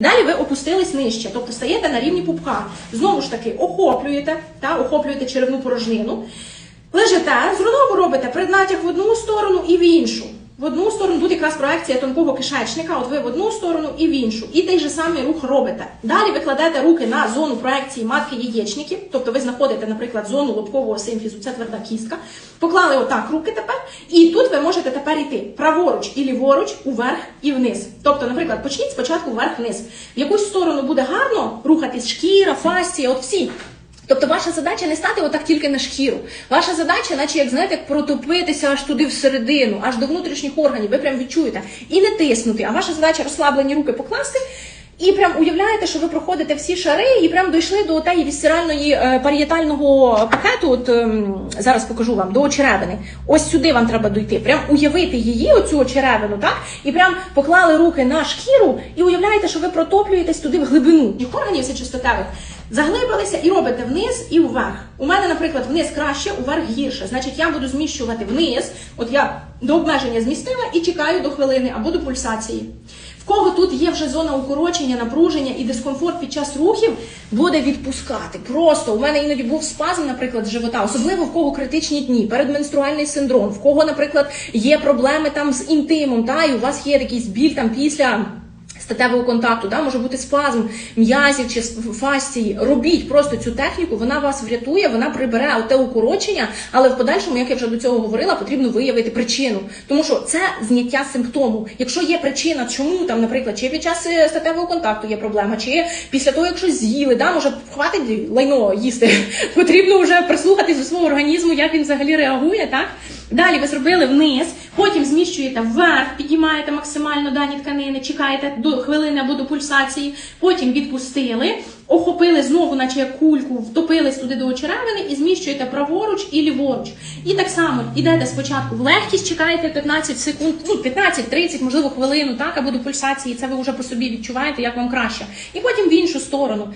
Далі ви опустились нижче, тобто стаєте на рівні пупка. Знову ж таки, охоплюєте, та, охоплюєте черевну порожнину. Лежите, знову робите преднатяг в одну сторону і в іншу. В одну сторону тут якраз проекція тонкого кишечника, от ви в одну сторону і в іншу. І той же самий рух робите. Далі ви кладете руки на зону проекції матки яєчників, тобто ви знаходите, наприклад, зону лобкового симфізу, це тверда кістка. Поклали отак руки тепер, і тут ви можете тепер йти праворуч і ліворуч, уверх і вниз. Тобто, наприклад, почніть спочатку вверх-вниз. В якусь сторону буде гарно рухатись шкіра, фасція, от всі. Тобто ваша задача не стати отак тільки на шкіру. Ваша задача, наче як знаєте, як протопитися аж туди всередину, аж до внутрішніх органів. Ви прям відчуєте і не тиснути. А ваша задача розслаблені руки покласти. І прям уявляєте, що ви проходите всі шари і прям дійшли до тієї вісцеральної е, парієтального пакету. От ем, зараз покажу вам до очеревини. Ось сюди вам треба дійти. Прям уявити її, оцю очеревину, так? І прям поклали руки на шкіру, і уявляєте, що ви протоплюєтесь туди в глибину. І органів сечостатевих заглибилися і робите вниз і вверх. У мене, наприклад, вниз краще, уверх гірше. Значить, я буду зміщувати вниз. От я до обмеження змістила і чекаю до хвилини або до пульсації. В кого тут є вже зона укорочення, напруження і дискомфорт під час рухів, буде відпускати. Просто у мене іноді був спазм, наприклад, живота, особливо в кого критичні дні, передменструальний синдром, в кого, наприклад, є проблеми там з інтимом, та і у вас є якийсь біль там після. Статевого контакту, да, може бути спазм м'язів чи фасції. Робіть просто цю техніку, вона вас врятує, вона прибере оте укорочення, але в подальшому, як я вже до цього говорила, потрібно виявити причину. Тому що це зняття симптому. Якщо є причина, чому там, наприклад, чи під час е, статевого контакту є проблема, чи після того, якщо з'їли, да, може хватить лайно їсти. Потрібно вже прислухатись до свого організму, як він взагалі реагує, так? Далі ви зробили вниз, потім зміщуєте вверх, піднімаєте максимально дані тканини, чекаєте до хвилини або до пульсації, потім відпустили, охопили знову, наче як кульку, втопились туди до очеревини і зміщуєте праворуч і ліворуч. І так само йдете спочатку в легкість, чекаєте 15 секунд, ну 15-30, можливо, хвилину, так, або до пульсації. Це ви вже по собі відчуваєте, як вам краще. І потім в іншу сторону.